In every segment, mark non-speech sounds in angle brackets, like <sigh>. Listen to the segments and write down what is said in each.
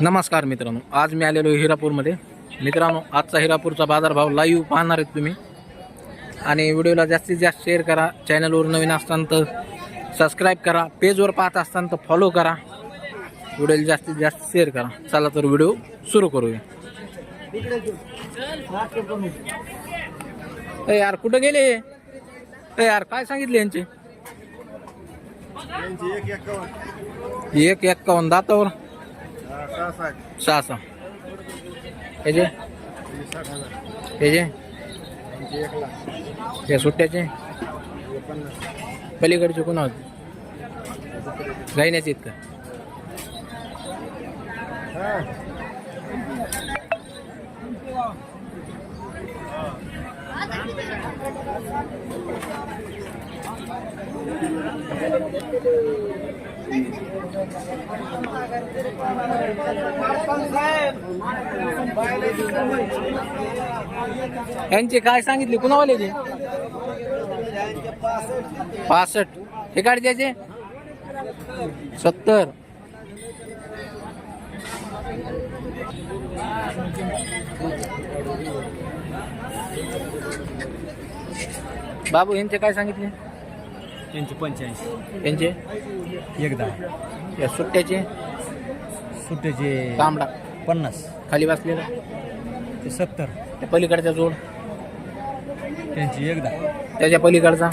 नमस्कार मित्रांनो आज मी आलेलो आहे हिरापूरमध्ये. मित्रांनो आजचा हिरापूरचा बाजारभाव लाईव्ह पाहणार आहेत तुम्ही. आणि व्हिडिओला जास्तीत जास्त शेअर करा चॅनलवर नवीन असताना तर सबस्क्राईब करा पेजवर पाहत असताना तर फॉलो करा. व्हिडिओला जास्तीत जास्त शेअर करा. चला तर व्हिडिओ सुरू करूया. ए यार कुठं गेले? ए यार काय सांगितले यांचे? एक एक्कावन्न दातावर. सहा सहा. हे जे? या सुट्ट्याचे? पलीकडचे कोणा होते इतकं. Thank you. यांचे काय सांगितले? कुणावाले ते? पासष्ट. हे काढ द्यायचे सत्तर. बाबू यांचे काय सांगितले? त्यांचे पंच्याऐंशी. यांचे एकदा. या सुट्ट्याचे? सुट्ट्याचे तांबडा. पन्नास. खाली बसलेला? ते सत्तर. त्या पलीकडचा जोड? त्यांची एकदा. त्याच्या पलीकडचा?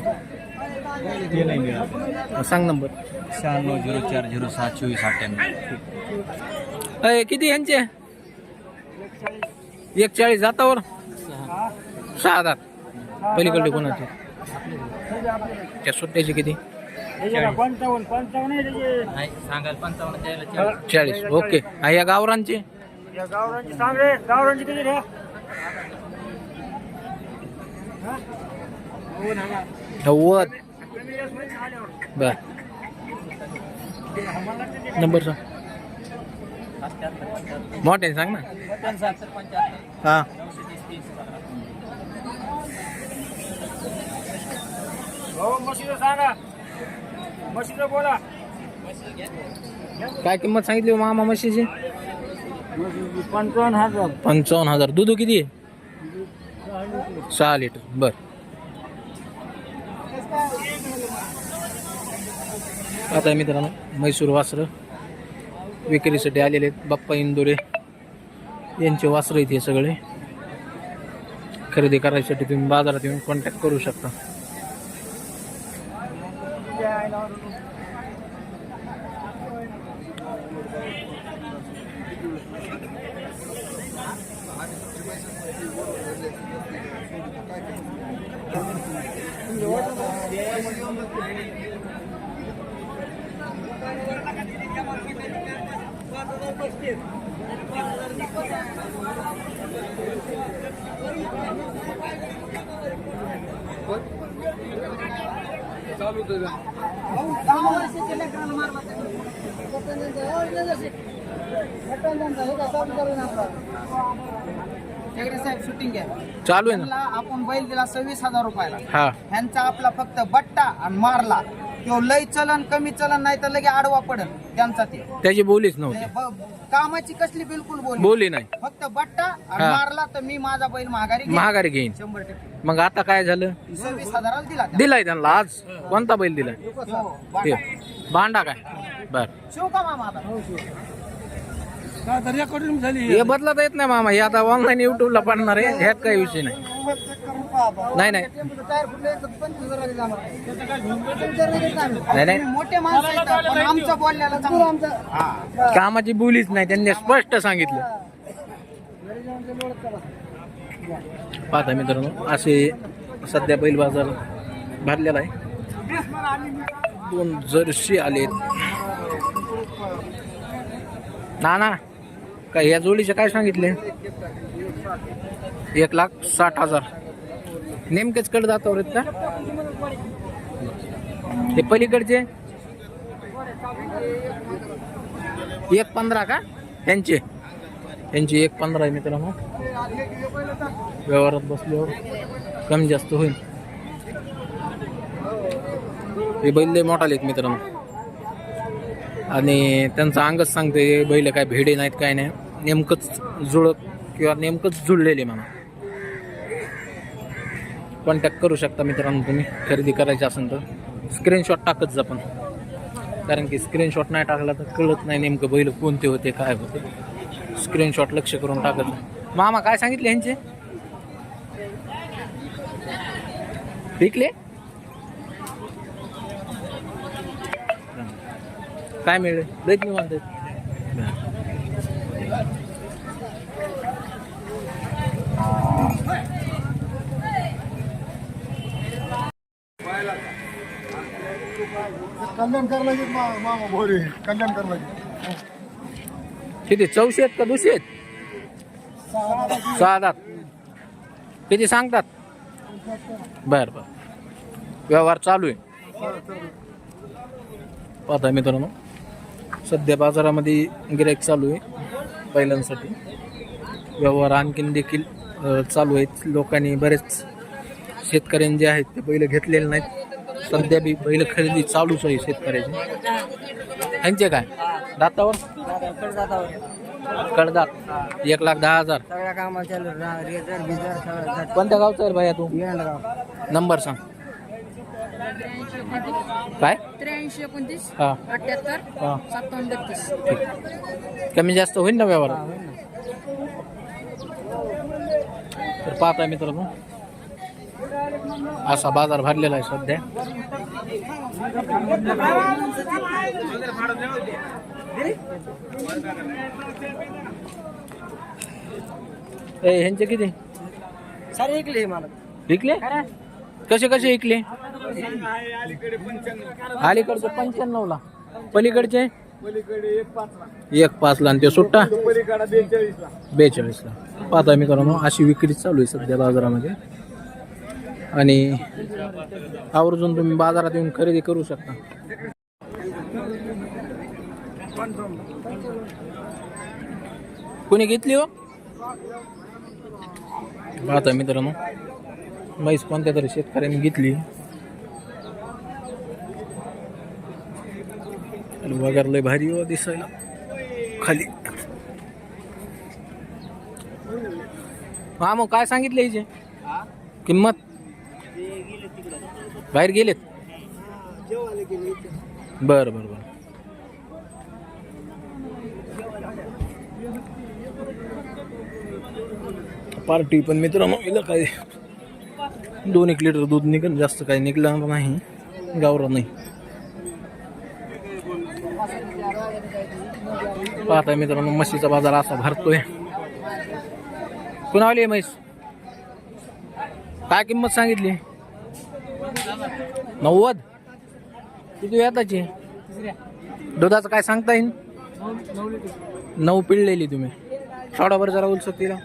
ते नाही मिळालं. सांग नंबर. शहाण्णव झिरो चार झिरो सहा चोवीस अठ्ठ्याण्णव. अय किती यांचे? एक चाळीस जातावर? सहा. दात पलीकडे कोणाचे? त्या सुट्ट्याचे किती पंचावन्न पंचावन्न सांगाल पंचावन्न चाळीस ओके। आणि या गावरांचे गावरांची सांग रे गावरांची किती रे नव्वद बर नंबर सांग मोठे सांग ना? हा। हो सांगा. बोला. काय किंमत सांगितली हो मामा म्हशीची? पंचावन्न हजार. पंचावन्न हजार. दूध किती? आहे सहा लिटर. बर. आता मित्रांनो म्हैसूर वासरं विक्रीसाठी आलेले आहेत. बाप्पा इंदोरे यांचे वासरं हे सगळे. खरेदी करायसाठी तुम्ही बाजारात येऊन कॉन्टॅक्ट करू शकता. चालू आहे ना? आपण बैल दिला सव्वीस हजार रुपयाला. हा. ह्यांचा आपला फक्त बट्टा आणि मारला. तो लय चलन कमी चलन नाही तर लगे आडवा पडल त्यांचा ते. त्याची बोलीच ते नव्हती ब- कामाची कसली बिलकुल बोल बोली नाही. फक्त बट्टा आणि हा. मारला तर मी माझा बैल महागारी घेईन. महागारी घेईन. शंभर टक्के. मग आता काय झालं? सव्वीस हजाराला दिला त्या. दिलाय त्यांना. आज कोणता बैल दिलाय? हो, हे, बाटा. भांडा काय? बर. शिव का मामा आता? हे बदलता येत नाही मामा हे आता ऑनलाईन युट्यूबला पडणार आहे ह्यात काही विषय नाही. नाही नाही. नाही नाही. मोठे माणसं आहेत, पण आमचं बोलण्याला चांगलं. कामाची बोलीच नाही त्यांनी स्पष्ट सांगितलं. पाहता मित्रांनो असे सध्या बैल बाजार भरलेला आहे. दोन जर्सी आलेत. ना ना काय या जोडीचे काय सांगितले? एक लाख साठ हजार. नेमकेच कडे जातो आहेत का? हे पलीकडचे? एक पंधरा का? यांचे. यांची एक पंधरा आहे मित्रांनो. व्यवहारात बसल्यावर कमी जास्त होईल. हे बैल लय मोठा आहेत मित्रांनो. आणि त्यांचं अंगच सांगते बैल काय भेडे नाहीत काय नाही. नेमकंच जुळत किंवा नेमकंच जुळलेले म्हणा. कॉन्टॅक्ट करू शकता मित्रांनो तुम्ही खरेदी करायची असेल तर. स्क्रीनशॉट टाकत जा पण. कारण की स्क्रीनशॉट नाही टाकला तर कळत नाही नेमकं बैल कोणते होते काय होते. स्क्रीनशॉट लक्ष करून टाकत मामा काय सांगितले यांचे विकले काय मिळेल लयच मी म्हणते कल्याण करायला लागेल मा मामा भोरे कल्याण करायला लागेल किती चौशे आहेत का दुसरे आहेत सहा दात किती सांगतात बर बर व्यवहार चालू आहे पाहता मित्रांनो सध्या बाजारामध्ये गिराईक चालू आहे बैलांसाठी. व्यवहार आणखीन देखील चालू आहेत. लोकांनी बरेच शेतकऱ्यांनी जे आहेत ते बैल घेतलेले नाहीत. सध्या बी बैल खरेदी चालूच आहे शेतकऱ्याची. त्यांचे काय? दातावर? कडदात. एक लाख दहा हजार. कोणत्या गावचा आहे भाया तू? नंबर सांग. काय? त्र्याऐंशी एकोणतीस हा. अठ्याहत्तर हा. सत्तावन्न बत्तीस. कमी जास्त होईल ना व्यवहार? तर पाहताय मित्रांनो. असा बाजार भरलेला आहे सध्या. ए ह्यांचे किती? सारे ऐकले मला विकले? कसे कसे विकले? अलीकडचे पंच्याण्णव ला पलीकडचे? एक पाच ला आणि ते सुट्टा? बेचाळीस ला पाहता मित्रांनो अशी विक्री चालू आहे सध्या बाजारामध्ये. आणि आवर्जून तुम्ही बाजारात येऊन खरेदी करू शकता. कोणी घेतली हो? पाहता मित्रांनो म्हैस कोणत्या तरी शेतकऱ्यांनी घेतली. वगैरे लय भारी हो दिसायला. खाली. हा मग काय सांगितलं हिचे? किंमत? बाहेर गेलेत? बर बर बर. पार्टी पण मित्रांनो हिला काय? दोन एक लिटर दूध निघत जास्त काही निघलं नाही. गावरा नाही. पाहता मित्रांनो म्हशीचा बाजार असा भरतोय. कुणा आली म्हैस? काय किंमत सांगितली? नव्वद? किती येताची दुधाचं काय सांगता येईल नऊ पिळलेली तुम्ही. सोडा जरा उलसत तिला.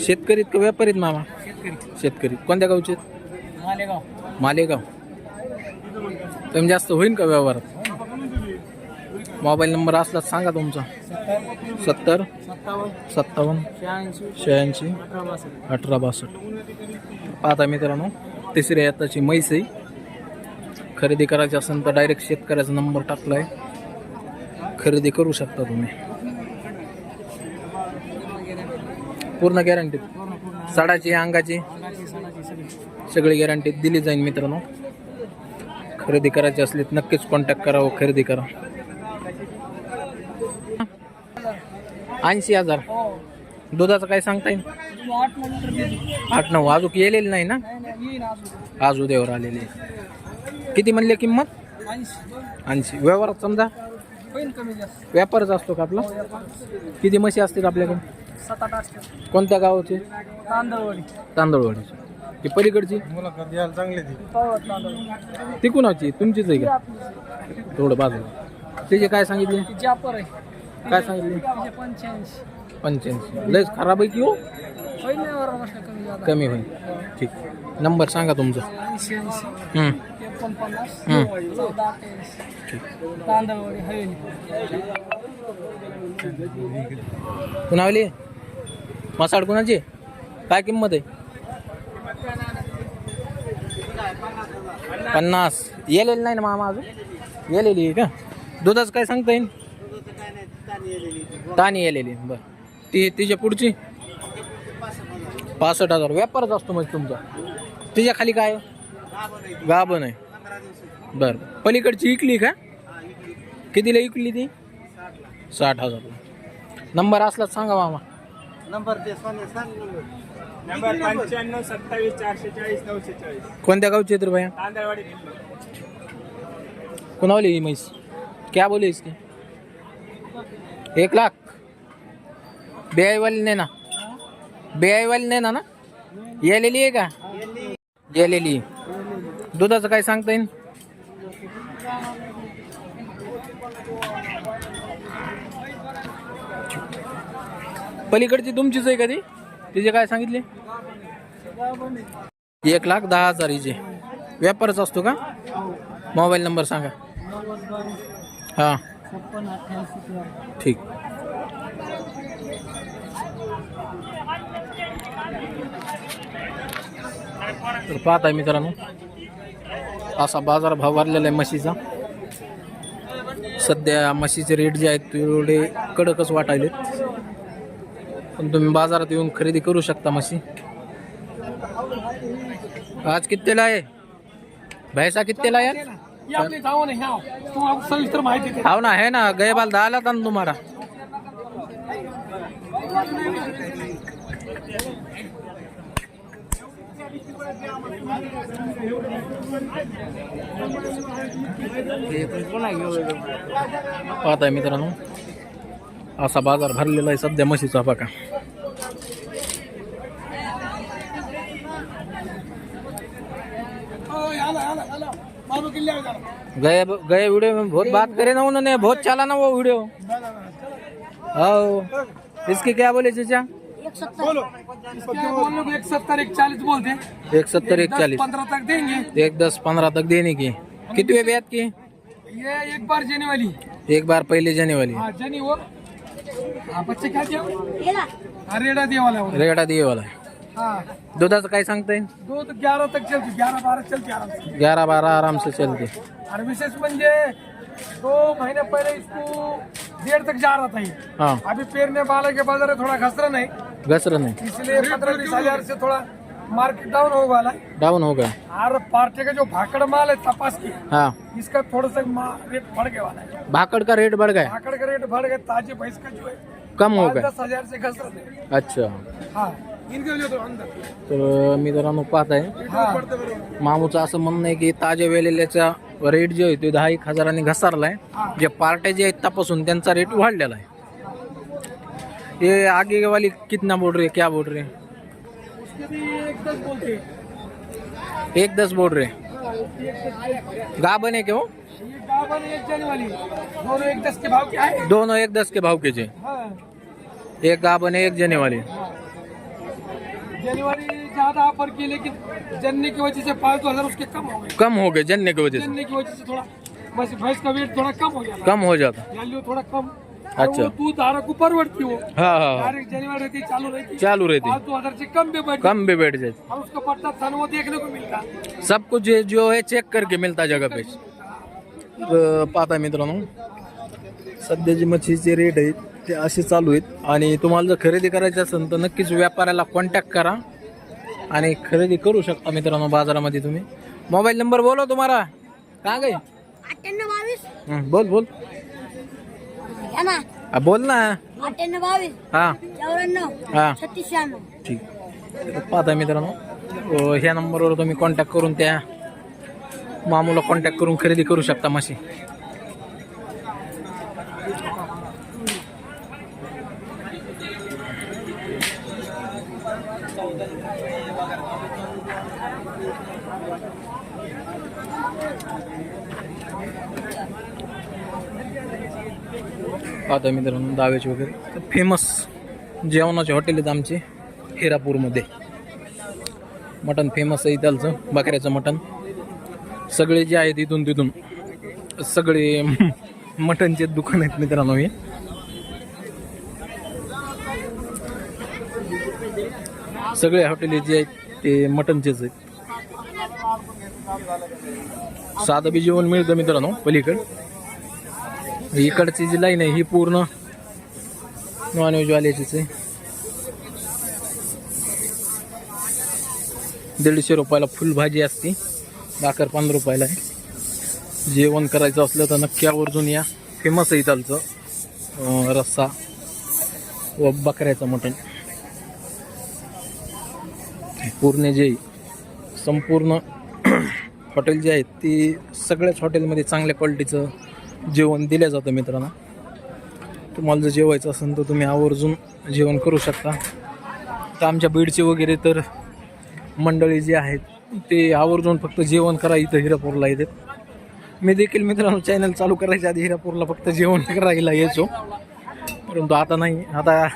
शेतकरीत का व्यापारीत मामा? शेतकरी. कोणत्या गावचे? मालेगाव. मालेगाव. कमी जास्त होईल का व्यवहारात? मोबाईल नंबर असला सांगा तुमचा. सत्तर. सत्तावन्न. शहाऐंशी. अठरा बासष्ट. पाहता मित्रांनो तिसऱ्या येताची आहे. खरेदी करायची असेल तर डायरेक्ट शेतकऱ्याचा नंबर टाकला आहे खरेदी करू शकता तुम्ही. पूर्ण गॅरंटी साडाची अंगाची? अंगाची सणाची सगळी सगळी गॅरंटी दिली जाईल मित्रांनो. खरेदी करायची असली तर नक्कीच कॉन्टॅक्ट करा व खरेदी करा. ऐंशी हजार. दुधाचं काय सांगता येईल आठ नऊ. अजून येलेली नाही ना? नाही येईन अजून आज उद्यावर आलेली किती म्हणले किंमत? ऐंशी ऐंशी. व्यवहारात समजा? होईल कमी जास्त. व्यापारच असतो का आपला? किती म्हशी असतील आपल्याकडे? सात आठ असते कोणत्या गावाचे? तांदळवाडी. तांदूळवाडीची ती पलीकडची? मुलाखत द्यायला चांगली ती. पावत तांदळ ती कुणाची? तुमचीच आहे का? थोडं बाजूला. त्याचे काय सांगितले? ती जापर आहे. काय सांगितले? तिचे पंच्याऐंशी. पंच्याऐंशी. लयच खराब आहे की हो? होईल बरोबर कमी जादा कमी होईल. ठीक. नंबर सांगा तुमचा. ऐंशी ऐंशी हम्म, एकोणपन्नास. हम्म. चौदा अठ्ठ्याऐंशी. तांदळवाडी हवेली. कुणावली? मसाड कुणाची? काय किंमत आहे? पन्नास. येलेली नाही ना मामा अजून? येलेली आहे का? दुधाचं काय सांगता येईल ताणी येलेली. बरं. ती तिच्या पुढची? पासष्ट हजार. व्यापारच असतो म्हणजे तुमचा. तिच्या खाली काय? आहे? गाभण आहे. बरं. पलीकडची इकली का? कितीला इकली ती? साठ हजार. नंबर असलाच सांगा मामा. नंबर ते सोने सांग नंबर. पंच्याण्णव सत्तावीस चारशे चाळीस नऊशे चाळीस. कोणत्या गावची आहे तर भैया? तांदळवाडी कुणावली ही म्हैस? क्या बोले इसकी? एक लाख. बेआई वाली नाही ना बेआई वाली नाही ना? ना येलेली आहे का? गेलेली दुधाचं काय सांगता येईल पलीकडची तुमचीच आहे कधी तिचे काय सांगितले? एक लाख दहा हजार हिचे. व्यापारच असतो का? मोबाईल नंबर सांगा. हां. ठीक. तर पाहत आहे मित्रांनो असा बाजार भाव वाढलेला आहे म्हशीचा. सध्या म्हशीचे रेट जे आहेत तेवढे कडकच वाटायले पण तुम्ही बाजारात येऊन खरेदी करू शकता म्हशी. आज कितीला आहे? भैसा कितीला आहे ना तुम्हाला सविस्तर माहिती ना है ना गए बाल दहा आला था ना तुम्हारा पाहत आहे मित्रांनो. असा बाज़ार भरलेला आहे सध्या म्हशीचा बघा. गए गए वीडियो में बहुत बात करे ना उन्होंने बहुत चला ना वो वीडियो हो इसकी क्या बोले चाचा? एक सत्तर एक चालीस. बोलते एक सत्तर एक दस चालीस पंद्रह तक देंगे एक दस पंद्रह तक देने की. कितने ब्याज की? ये एक बार जेने वाली एक बार पहले जाने वाली हाँ जनी वो. हाँ बच्चे क्या दिया हाँ रेडा दिया वाला वो रेगडा दिए वाला हाँ. दुधाचं काय सांगता येईल दो तो ग्यारह तक चलती ग्यारह बारह चलती आराम से. ग्यारह बारह आराम से चलते. और विशेष म्हणजे दो महीने पहले इसको डेढ़ तक जा रहा था ये। हाँ। अभी पेरने वाले के बाजार में थोड़ा खसरा नहीं। घसर नहीं। इसलिए पंद्रह बीस हजार से थोड़ा मार्केट डाउन हो वाला है डाउन हो गया। और पार्टी का जो भाकड़ माल है तपास की हाँ। इसका थोड़ा सा मा- रेट बढ़ गया वाला है। भाकड़ का रेट बढ़ गया। भाकड़ का रेट बढ़ गया ताजी भैंस का जो है कम हो गया। दस हजार से घस अच्छा। हाँ। इनके लिए तो अंदर। तर मित्रांनो पाहत आहे हाँ। मामूचं असं म्हणणं आहे की ताज्या वेलेल्याचा रेट जो आहे तो दहा एक हजारांनी घसारलाय जे पार्ट्या जे आहेत तपासून त्यांचा रेट वाढलेला आहे. ये आगे वाली कितना बोल रहे क्या बोल रहे? उसके भी एक दस बोलते हैं। एक दस बोल रहे गा बने के हो? ये गावन एक जन वाली दोनों एक दस के भाव क्या है दोनों एक दस के भाव के जे हाँ एक गा बने एक जने वाली जनवरी ज्यादा ऑफर की लेकिन जनने की वजह से पाँच दो हजार उसके कम हो गए कम हो गए जनने की वजह से. जनने की वजह से थोड़ा बस भैंस का वेट थोड़ा कम हो जाता कम हो जाता। है वैल्यू थोड़ा कम। अच्छा। धारा को परवड़ती हाँ हाँ हाँ. डायरेक्ट जनवरी रहती चालू रहती चालू रहती पाँच दो हजार से कम भी बढ़ कम भी बैठ जाते और उसका पट्टा थान वो देखने को मिलता. सब कुछ जे- जो है चेक करके मिळता जगह पे. पाहता मित्रांनो. सध्याची मच्छीचे रेट आहेत ते असे चालू आहेत. आणि तुम्हाला जर खरेदी करायची असेल तर नक्कीच व्यापाऱ्याला कॉन्टॅक्ट करा. आणि खरेदी करू शकता मित्रांनो बाजारामध्ये तुम्ही. मोबाईल नंबर बोलो तुम्हाला. का गई अठ्ठ्याण्णव बावीस. हं, बोल बोल. ना. हा, बोल ना. अठ्ठ्याण्णव बावीस. हा. चौऱ्याण्णव हा. छत्तीस शहाण्णव ठीक. तर पाहता मित्रांनो अ, ह्या नंबरवर तुम्ही कॉन्टॅक्ट करून त्या मामूला कॉन्टॅक्ट करून खरेदी करू शकता म्हशी. पाहता मित्रांनो दावेचे वगैरे. फेमस जेवणाचे हॉटेल आहेत आमचे हिरापूरमध्ये. मटण फेमस आहे इथलचं बकऱ्याचं मटण. सगळे जे आहेत इथून तिथून सगळे <laughs> मटणचे दुकान आहेत मित्रांनो हे. सगळे हॉटेल जे आहेत ते मटनचेच आहेत. साधं बी जेवण मिळतं मित्रांनो पलीकडे. इकडची जी लाईन आहे ही पूर्ण नॉनव्हेजवाल्याचीच आहे. दीडशे रुपयाला फुल भाजी असते. भाकर पंधरा रुपयाला आहे. जेवण करायचं असलं तर नक्की आवर्जून या. फेमस आहे त्यालचं रस्सा व बकऱ्याचं मटण. पूर्ण जे संपूर्ण <clears throat> हॉटेल जे आहेत ती सगळ्याच हॉटेलमध्ये चांगल्या क्वालिटीचं जेवण दिलं जातं मित्रांनो. तुम्हाला जर जेवायचं असेल तर तुम्ही आवर्जून जेवण करू शकता. तर आमच्या बीडचे वगैरे तर मंडळी जे आहेत ते आवर्जून फक्त जेवण करा इथं हिरापूरला येतात मी देखील मित्रांनो चॅनल चालू करायच्या आधी हिरापूरला फक्त जेवण करायला यायचो. परंतु आता नाही. आता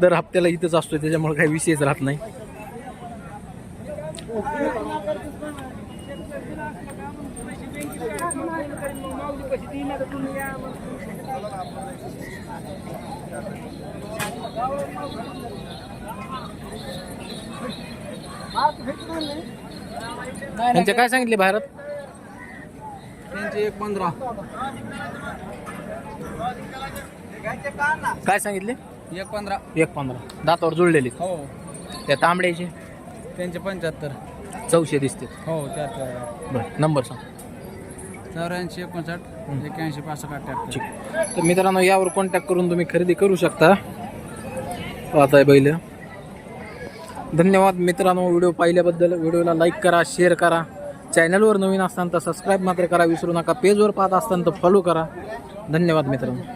दर हप्त्याला इथंच असतो त्याच्यामुळे काही विषयच राहत नाही. त्यांचे काय सांगितले भारत? त्यांचे एक पंधरा. काय सांगितले? एक पंधरा. एक पंधरा. दातावर जुळलेले. हो. त्या तांबड्याचे? त्यांचे पंच्याहत्तर. चौशे दिसते. हो बरं नंबर सांग. चौऱ्याऐंशी एकोणसाठ एक्याऐंशी पासष्ट अठ्ठ्याहत्तर. ठीक. तर मित्रांनो यावर कॉन्टॅक्ट करून तुम्ही खरेदी करू शकता. पाहताय बैल. धन्यवाद मित्रांनो व्हिडिओ पाहिल्याबद्दल. व्हिडिओला लाईक करा शेअर करा. चॅनलवर नवीन असताना तर सबस्क्राईब मात्र करा. विसरू नका. पेजवर पाहत असताना तर फॉलो करा. धन्यवाद मित्रांनो.